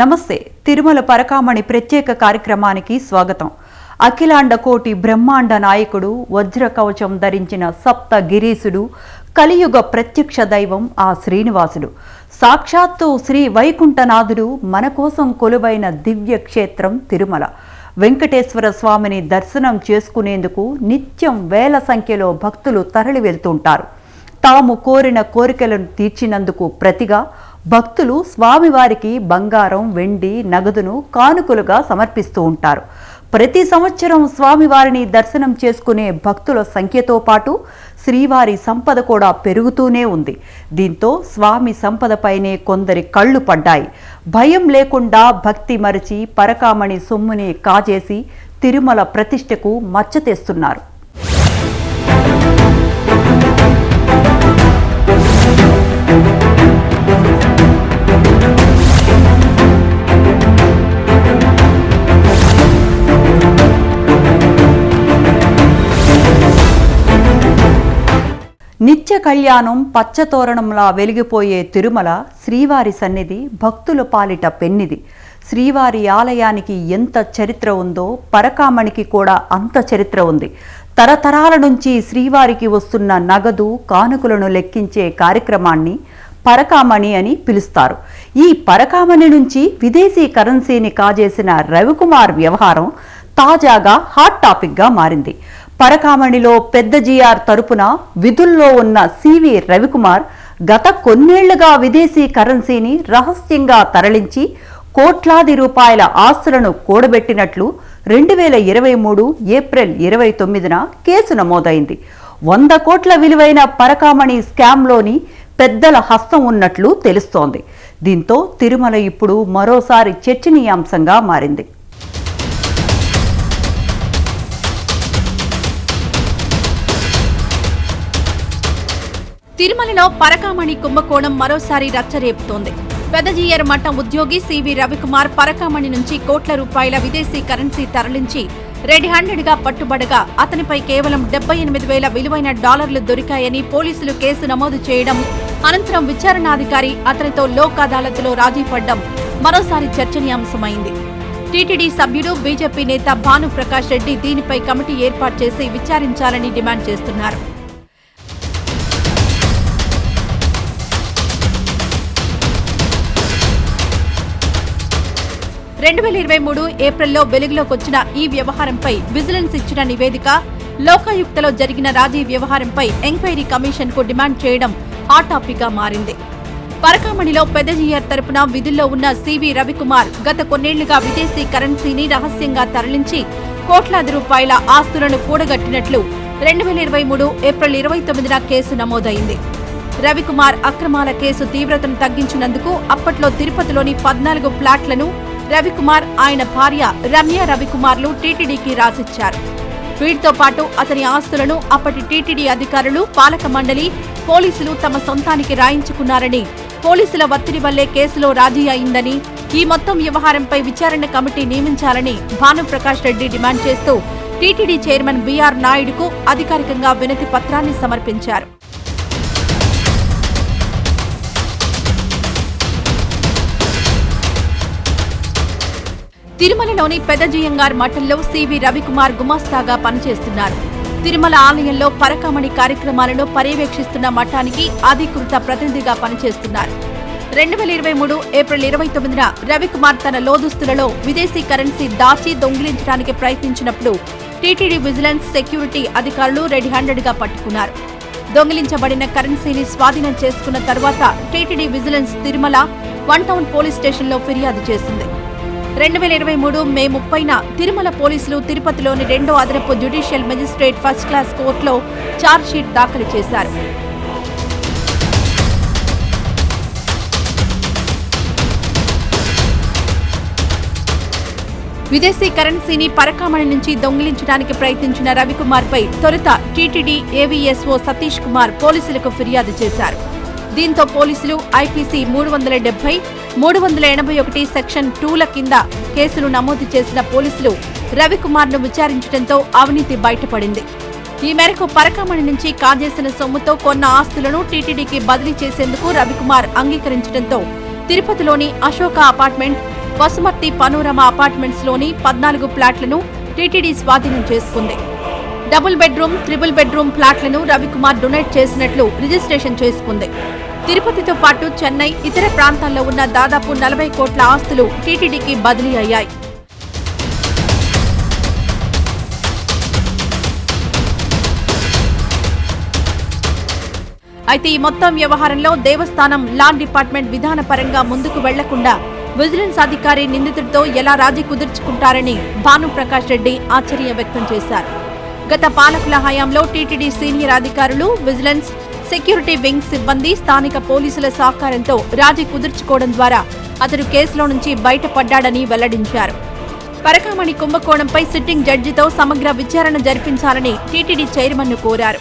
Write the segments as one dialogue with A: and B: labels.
A: నమస్తే తిరుమల పరకామణి ప్రత్యేక కార్యక్రమానికి స్వాగతం. అఖిలాండ కోటి బ్రహ్మాండ నాయకుడు వజ్ర కవచం ధరించిన సప్త గిరీశుడు కలియుగ ప్రత్యక్ష దైవం ఆ శ్రీనివాసుడు. సాక్షాత్తు శ్రీ వైకుంఠనాథుడు మన కోసం కొలువైన దివ్య క్షేత్రం తిరుమల. వెంకటేశ్వర స్వామిని దర్శనం చేసుకునేందుకు నిత్యం వేల సంఖ్యలో భక్తులు తరలి వెళ్తుంటారు తాము కోరిన కోరికలను తీర్చినందుకు ప్రతిగా భక్తులు స్వామివారికి బంగారం వెండి నగదును కానుకలుగా సమర్పిస్తూ ఉంటారు. ప్రతి సంవత్సరం స్వామివారిని దర్శనం చేసుకునే భక్తుల సంఖ్యతో పాటు శ్రీవారి సంపద కూడా పెరుగుతూనే ఉంది. దీంతో స్వామి సంపదపైనే కొందరి కళ్ళు పడ్డాయి. భయం లేకుండా భక్తి మరిచి పరకామణి సొమ్ముని కాజేసి తిరుమల ప్రతిష్టకు మచ్చ తెస్తున్నారు. కళ్యాణం పచ్చతోరణంలా వెలిగిపోయే తిరుమల శ్రీవారి సన్నిధి భక్తుల పాలిట పెన్నిది. శ్రీవారి ఆలయానికి ఎంత చరిత్ర ఉందో పరకామణికి కూడా అంత చరిత్ర ఉంది. తరతరాల నుంచి శ్రీవారికి వస్తున్న నగదు కానుకలను లెక్కించే కార్యక్రమాన్ని పరకామణి అని పిలుస్తారు. ఈ పరకామణి నుంచి విదేశీ కరెన్సీని కాజేసిన రవికుమార్ వ్యవహారం తాజాగా హాట్ టాపిక్గా మారింది. పరకామణిలో పెద్ద జిఆర్ తరపున విధుల్లో ఉన్న సివి రవికుమార్ గత కొన్నేళ్ళుగా విదేశీ కరెన్సీని రహస్యంగా తరలించి కోట్లాది రూపాయల ఆస్తులను కూడబెట్టినట్లు రెండు వేల ఇరవై మూడు ఏప్రిల్ ఇరవై తొమ్మిదిన కేసు నమోదైంది. వంద కోట్ల విలువైన పరకామణి స్కామ్లోని పెద్దల హస్తం ఉన్నట్లు తెలుస్తోంది. దీంతో తిరుమల ఇప్పుడు మరోసారి చర్చనీయాంశంగా మారింది.
B: తిరుమలలో పరకామణి కుంభకోణం మరోసారి రచ్చరేపుతోంది. పెదజీయర్ మఠం ఉద్యోగి సివి రవికుమార్ పరకామణి నుంచి కోట్ల రూపాయల విదేశీ కరెన్సీ తరలించి రెడ్ హ్యాండెడ్గా పట్టుబడగా అతనిపై కేవలం డెబ్బై ఎనిమిది వేల విలువైన డాలర్లు దొరికాయని పోలీసులు కేసు నమోదు చేయడం అనంతరం విచారణాధికారి అతనితో లోక్ అదాలత్లో రాజీ పడ్డం మరోసారి చర్చనీయాంశమైంది. టీటీడీ సభ్యుడు బీజేపీ నేత భానుప్రకాష్ రెడ్డి దీనిపై కమిటీ ఏర్పాటు చేసి విచారించాలని డిమాండ్ చేస్తున్నారు. రెండు వేల ఇరవై మూడు ఏప్రిల్లో వెలుగులోకొచ్చిన ఈ వ్యవహారంపై విజిలెన్స్ ఇచ్చిన నివేదిక లోకాయుక్తలో జరిగిన రాజీ వ్యవహారంపై ఎంక్వైరీ కమిషన్కు డిమాండ్ చేయడం హాట్ టాపిక్గా మారింది. పరకామణిలో పెదజీఆర్ తరపున విధుల్లో ఉన్న సివి రవికుమార్ గత కొన్నేళ్ళుగా విదేశీ కరెన్సీని రహస్యంగా తరలించి కోట్లాది రూపాయల ఆస్తులను కూడగట్టినట్లు రెండు వేల ఇరవై మూడు ఏప్రిల్ ఇరవై తొమ్మిదిన కేసు నమోదైంది. రవికుమార్ అక్రమాల కేసు తీవ్రతను తగ్గించినందుకు అప్పట్లో తిరుపతిలోని పద్నాలుగు ఫ్లాట్లను రవికుమార్ ఆయన భార్య రమ్య రవికుమార్లు టీటీడీకి రాసిచ్చారు. వీటితో పాటు అతని ఆస్తులను అప్పటి టీటీడీ అధికారులు పాలక మండలి పోలీసులు తమ సొంతానికి రాయించుకున్నారని పోలీసుల ఒత్తిడి వల్లే కేసులో రాజీ అయిందని ఈ మొత్తం వ్యవహారంపై విచారణ కమిటీ నియమించాలని భానుప్రకాష్ రెడ్డి డిమాండ్ చేస్తూ టీటీడీ చైర్మన్ బీఆర్ నాయుడుకు అధికారికంగా వినతి పత్రాన్ని సమర్పించారు. తిరుమలలోని పెదజయంగార్ మఠంలో సివి రవికుమార్ గుమాస్తాగా పనిచేస్తున్నారు. తిరుమల ఆలయంలో పరకామణి కార్యక్రమాలను పర్యవేక్షిస్తున్న మఠానికి అధికృత ప్రతినిధిగా పనిచేస్తున్నారు. రెండు వేల ఇరవై మూడు ఏప్రిల్ ఇరవై తొమ్మిదిన రవికుమార్ తన లోదుస్తులలో విదేశీ కరెన్సీ దాచి దొంగిలించడానికి ప్రయత్నించినప్పుడు టీటీడీ విజిలెన్స్ సెక్యూరిటీ అధికారులు రెడ్ హ్యాండెడ్గా పట్టుకున్నారు. దొంగిలించబడిన కరెన్సీని స్వాధీనం చేసుకున్న తర్వాత TTD vigilance Tirumala one town police స్టేషన్లో ఫిర్యాదు చేసింది. రెండు వేల ఇరవై మూడు మే ముప్పైన తిరుమల పోలీసులు తిరుపతిలోని రెండో అదనపు జ్యుడిషియల్ మెజిస్ట్రేట్ ఫస్ట్ క్లాస్ కోర్టులో ఛార్జ్షీట్ దాఖలు చేశారు. విదేశీ కరెన్సీని పరకామణి నుంచి దొంగిలించడానికి ప్రయత్నించిన రవికుమార్పై తొలుత టీటీడీ ఏవీఎస్ఓ సతీష్ కుమార్ పోలీసులకు ఫిర్యాదు చేశారు. దీంతో పోలీసులు ఐపీసీ మూడు వందల డెబ్బై మూడు వందల ఎనభై ఒకటి సెక్షన్ టూల కింద కేసులు నమోదు చేసిన పోలీసులు రవికుమార్ను విచారించడంతో అవినీతి బయటపడింది. ఈ మేరకు పరకామణి నుంచి కాజేసిన సొమ్ముతో కొన్న ఆస్తులను టీటీడీకి బదిలీ చేసేందుకు రవికుమార్ అంగీకరించడంతో తిరుపతిలోని అశోక అపార్ట్మెంట్ పసుమర్తి పనోరమ అపార్ట్మెంట్స్లోని పద్నాలుగు ప్లాట్లను టీటీడీ స్వాధీనం చేసుకుంది. డబుల్ బెడ్రూమ్ త్రిబుల్ బెడ్రూమ్ ప్లాట్లను రవికుమార్ డొనేట్ చేసినట్లు రిజిస్ట్రేషన్ చేసుకుంది. తిరుపతితో పాటు చెన్నై ఇతర ప్రాంతాల్లో ఉన్న దాదాపు నలభై కోట్ల ఆస్తులు టీటీడీకి బదిలీ అయ్యాయి. అయితే ఈ మొత్తం వ్యవహారంలో దేవస్థానం లాన్ డిపార్ట్మెంట్ విధానపరంగా ముందుకు వెళ్ళకుండా విజిలెన్స్ అధికారి నిందితుడితో ఎలా రాజీ కుదుర్చుకుంటారని భానుప్రకాష్ రెడ్డి ఆశ్చర్యం వ్యక్తం చేశారు. గత పాలకుల హయాంలో టీటీడీ సీనియర్ అధికారులు విజిలెన్స్ సెక్యూరిటీ వింగ్ సిబ్బంది స్థానిక పోలీసుల సహకారంతో రాజీ కుదుర్చుకోవడం ద్వారా అతడు కేసులో నుంచి బయటపడ్డాడని వెల్లడించారు. పరకామణి కుంభకోణంపై సిట్టింగ్ జడ్జితో సమగ్ర విచారణ జరిపించాలని టీటీడీ చైర్మన్ కోరారు.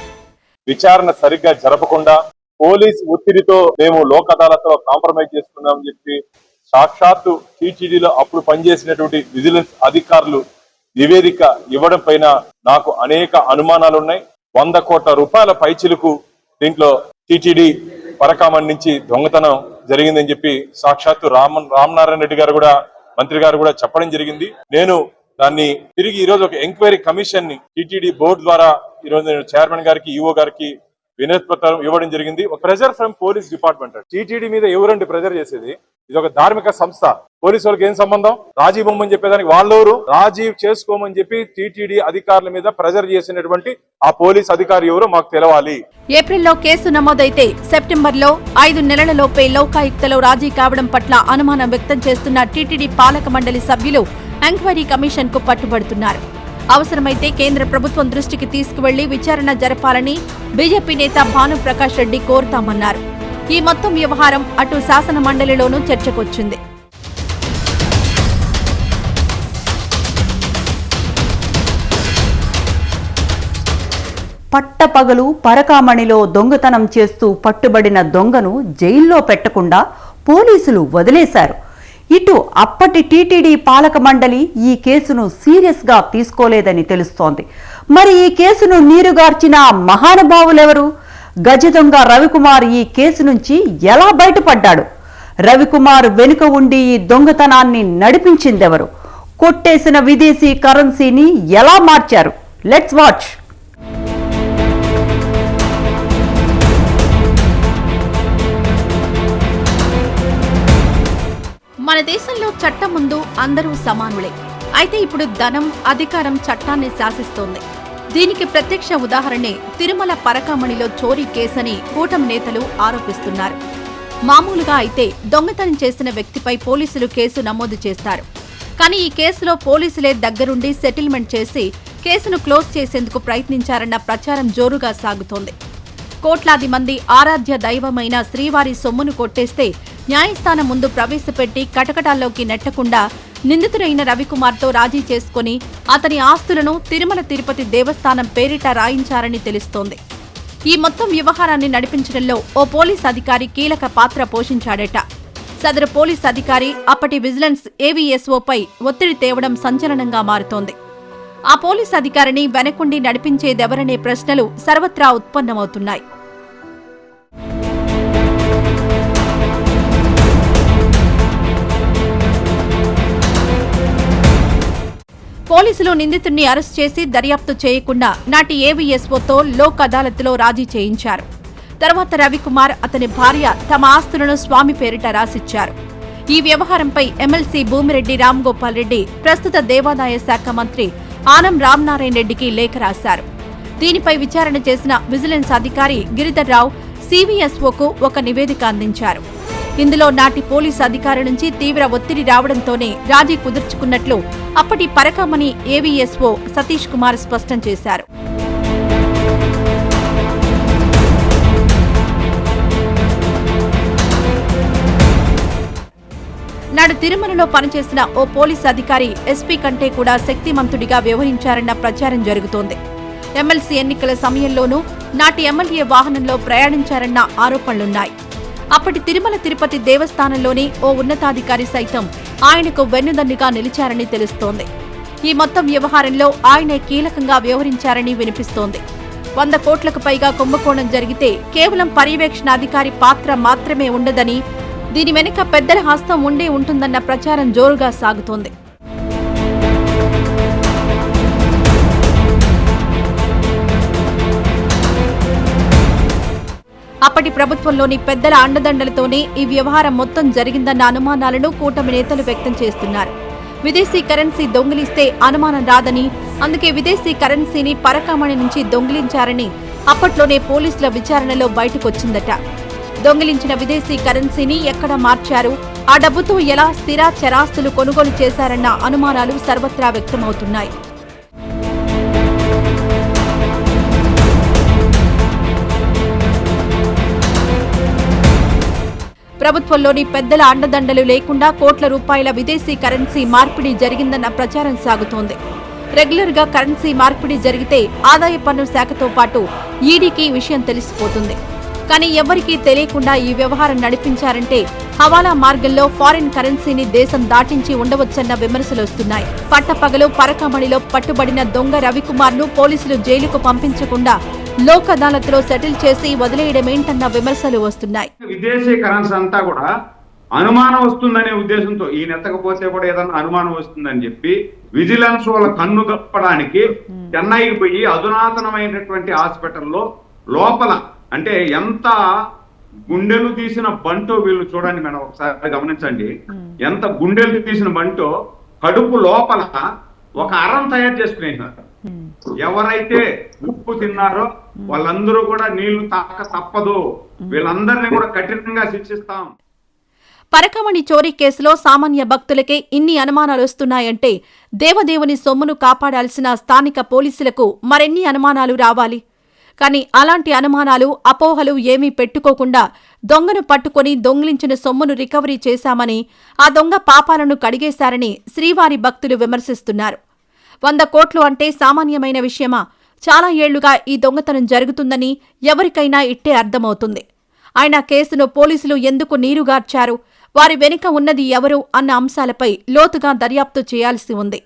C: విచారణ సరిగ్గా జరపకుండా పోలీస్ ఒత్తిడితో మేము లోక్ అదాలత్లో కాంప్రమైజ్ చేసుకున్నామని చెప్పి సాక్షాత్తు టీటీడీలో అప్పుడు పనిచేసినటువంటి విజిలెన్స్ అధికారులు నివేదిక ఇవ్వడం పైన నాకు అనేక అనుమానాలున్నాయి. వంద కోట్ల రూపాయల పైచిలకు దీంట్లో టీటీడీ పరకామణ్ నుంచి దొంగతనం జరిగిందని చెప్పి సాక్షాత్తు రామ రామనారాయణ రెడ్డి గారు కూడా మంత్రి గారు కూడా చెప్పడం జరిగింది. నేను దాన్ని తిరిగి ఈరోజు ఒక ఎంక్వైరీ కమిషన్ని టీటీడీ బోర్డు ద్వారా ఈరోజు నేను చైర్మన్ గారికి ఈఓ గారికి వినతి ఇవ్వడం జరిగింది. ఒక pressure from police department TTD మీద ఎవరండి ప్రెజర్ చేసేది? ఇది ఒక ధార్మిక సంస్థ. పోలీసు వాళ్ళకి ఏం సంబంధం? రాజీ బొమ్మని చెప్పేదానికి వాళ్ళెవరు రాజీవ్ చేసుకోమని చెప్పి టీటీడీ అధికారుల మీద ప్రెజర్ చేసినటువంటి ఆ పోలీస్ అధికారి ఎవరో మాకు తెలవాలి.
B: ఏప్రిల్లో కేసు నమోదైతే సెప్టెంబర్లో ఐదు నెలలలోపే లోకాయుక్తలో రాజీ కావడం పట్ల అనుమానం వ్యక్తం చేస్తున్న టీటీడీ పాలక మండలి సభ్యులు ఎంక్వైరీ కమిషన్కు పట్టుబడుతున్నారు. అవసరమైతే కేంద్ర ప్రభుత్వం దృష్టికి తీసుకువెళ్ళి విచారణ జరపాలని బీజేపీ నేత భానుప్రకాష్ రెడ్డి కోరుతామన్నారు. ఈ మొత్తం వ్యవహారం అటు శాసన మండలిలోనూ చర్చకొచ్చింది.
A: పట్టపగలు పరకామణిలో దొంగతనం చేస్తూ పట్టుబడిన దొంగను జైల్లో పెట్టకుండా పోలీసులు వదిలేశారు. ఇటు అప్పటి టీటీడీ పాలక మండలి ఈ కేసును సీరియస్గా తీసుకోలేదని తెలుస్తోంది. మరి ఈ కేసును నీరుగార్చిన మహానుభావులెవరు? గజ దొంగ రవికుమార్ ఈ కేసు నుంచి ఎలా బయటపడ్డాడు? రవికుమార్ వెనుక ఉండి ఈ దొంగతనాన్ని నడిపించిందెవరు? కొట్టేసిన విదేశీ కరెన్సీని ఎలా మార్చారు? లెట్స్ వాచ్
B: మన దేశంలో చట్టం ముందు అందరూ సమానులే. అయితే ఇప్పుడు ధనం అధికారం చట్టాన్ని శాసిస్తోంది. దీనికి ప్రత్యక్ష ఉదాహరణే తిరుమల పరకామణిలో చోరీ కేసని కూటమి నేతలు ఆరోపిస్తున్నారు. మామూలుగా అయితే దొంగతనం చేసిన వ్యక్తిపై పోలీసులు కేసు నమోదు చేస్తారు. కానీ ఈ కేసులో పోలీసులే దగ్గరుండి సెటిల్మెంట్ చేసి కేసును క్లోజ్ చేసేందుకు ప్రయత్నించారన్న ప్రచారం జోరుగా సాగుతోంది. కోట్లాది మంది ఆరాధ్య దైవమైన శ్రీవారి సొమ్మును కొట్టేస్తే న్యాయస్థానం ముందు ప్రవేశపెట్టి కటకటాల్లోకి నెట్టకుండా నిందితుడైన రవికుమార్తో రాజీ చేసుకుని అతని ఆస్తులను తిరుమల తిరుపతి దేవస్థానం పేరిట రాయించారని తెలుస్తోంది. ఈ మొత్తం వ్యవహారాన్ని నడిపించడంలో ఓ పోలీస్ అధికారి కీలక పాత్ర పోషించాడట. సదరు పోలీస్ అధికారి అప్పటి విజిలెన్స్ ఏవీఎస్ఓపై ఒత్తిడి తేవడం సంచలనంగా మారుతోంది. ఆ పోలీస్ అధికారిని వెనకుండి నడిపించేదెవరనే ప్రశ్నలు సర్వత్రా ఉత్పన్నమవుతున్నాయి. పోలీసులు నిందితుడిని అరెస్ట్ చేసి దర్యాప్తు చేయకుండా నాటి ఏవీఎస్ఓతో లోక్ అదాలత్లో రాజీ చేయించారు. తర్వాత రవికుమార్ అతని భార్య తమ ఆస్తులను స్వామి పేరిట రాసిచ్చారు. ఈ వ్యవహారంపై ఎమ్మెల్సీ భూమిరెడ్డి రామ్ గోపాల్ రెడ్డి ప్రస్తుత దేవాదాయ శాఖ మంత్రి ఆనం రామనారాయణ రెడ్డికి లేఖ రాశారు. దీనిపై విచారణ చేసిన విజిలెన్స్ అధికారి గిరిధర్ రావు సివిఎస్ఓకు ఒక నివేదిక అందించారు. ఇందులో నాటి పోలీసు అధికారి నుంచి తీవ్ర ఒత్తిడి రావడంతోనే రాజీ కుదుర్చుకున్నట్లు అప్పటి పరకామణి ఏవీఎస్ఓ సతీష్ కుమార్ స్పష్టం చేశారు. నాడు తిరుమలలో పనిచేసిన ఓ పోలీసు అధికారి ఎస్పీ కంటే కూడా శక్తిమంతుడిగా వ్యవహరించారన్న ప్రచారం జరుగుతోంది. ఎమ్మెల్సీ ఎన్నికల సమయంలోనూ నాటి ఎమ్మెల్యే వాహనంలో ప్రయాణించారన్న ఆరోపణలున్నాయి. అప్పటి తిరుమల తిరుపతి దేవస్థానంలోని ఓ ఉన్నతాధికారి సైతం ఆయనకు వెన్నుదన్నుగా నిలిచారని తెలుస్తోంది. ఈ మొత్తం వ్యవహారంలో ఆయనే కీలకంగా వ్యవహరించారని వినిపిస్తోంది. వంద కోట్లకు పైగా కుంభకోణం జరిగితే కేవలం పర్యవేక్షణ అధికారి పాత్ర మాత్రమే ఉండదని దీని వెనుక పెద్దల హస్తం ఉండే ఉంటుందన్న ప్రచారం జోరుగా సాగుతోంది. అప్పటి ప్రభుత్వంలోని పెద్దల అండదండలతోనే ఈ వ్యవహారం మొత్తం జరిగిందన్న అనుమానాలను కూటమి నేతలు వ్యక్తం చేస్తున్నారు. విదేశీ కరెన్సీ దొంగిలిస్తే అనుమానం రాదని అందుకే విదేశీ కరెన్సీని పరకామణి నుంచి దొంగిలించారని అప్పట్లోనే పోలీసుల విచారణలో బయటకొచ్చిందట. దొంగిలించిన విదేశీ కరెన్సీని ఎక్కడ మార్చారు ఆ డబ్బుతో ఎలా స్థిర చరాస్తులు కొనుగోలు చేశారన్న అనుమానాలు సర్వత్రా వ్యక్తమవుతున్నాయి. ప్రభుత్వంలోని పెద్దల అండదండలు లేకుండా కోట్ల రూపాయల విదేశీ కరెన్సీ మార్పిడి జరిగిందన్న ప్రచారం సాగుతోంది. రెగ్యులర్గా కరెన్సీ మార్పిడి జరిగితే ఆదాయ పన్ను శాఖతో పాటు ఈడీకి విషయం తెలిసిపోతుంది. కానీ ఎవరికీ తెలియకుండా ఈ వ్యవహారం నడిపించారంటే హవాలా మార్గంలో ఫారిన్ కరెన్సీని దేశం దాటించి ఉండవచ్చన్న విమర్శలు వస్తున్నాయి. పట్టపగలు పరకమణిలో పట్టుబడిన దొంగ రవికుమార్ను పోలీసులు జైలుకు పంపించకుండా లోక్ అదాలత్లో సెటిల్ చేసి వదిలేయడమేంటన్న విమర్శలు వస్తున్నాయి.
D: విదేశీ కరెన్సీ అంతా కూడా అనుమానం వస్తుందనే ఉద్దేశంతో ఈయన ఎత్తకపోతే కూడా ఏదైనా అనుమానం వస్తుందని చెప్పి విజిలెన్స్ వాళ్ళ కన్ను తప్పడానికి చెన్నైకి పోయి అధునాతనమైనటువంటి హాస్పిటల్లో లోపల అంటే ఎంత గుండెలు తీసిన బంటో వీళ్ళు చూడండి మేడం ఒకసారి గమనించండి. ఎంత గుండెలు తీసిన బంటో కడుపు లోపల ఒక అరం తయారు చేసుకునేసినారు. ఎవరైతే ఉప్పు తిన్నారో వాళ్ళందరూ కూడా నీళ్ళు తాక తప్పదు. వీళ్ళందరినీ కూడా కఠినంగా శిక్షిస్తాం.
B: పరకమణి చోరీ కేసులో సామాన్య భక్తులకే ఇన్ని అనుమానాలు వస్తున్నాయంటే దేవదేవుని సొమ్మును కాపాడాల్సిన స్థానిక పోలీసులకు మరెన్ని అనుమానాలు రావాలి? కానీ అలాంటి అనుమానాలు అపోహలు ఏమీ పెట్టుకోకుండా దొంగను పట్టుకొని దొంగిలించిన సొమ్మును రికవరీ చేశామని ఆ దొంగ పాపాలను కడిగేశారని శ్రీవారి భక్తులు విమర్శిస్తున్నారు. వంద కోట్లు అంటే సామాన్యమైన విషయమా? చాలా ఏళ్ళుగా ఈ దొంగతనం జరుగుతుందని ఎవరికైనా ఇట్టే అర్థమవుతుంది. ఆయన కేసును పోలీసులు ఎందుకు నీరుగార్చారు? వారి వెనుక ఉన్నది ఎవరు? అన్న అంశాలపై లోతుగా దర్యాప్తు చేయాల్సి ఉంది.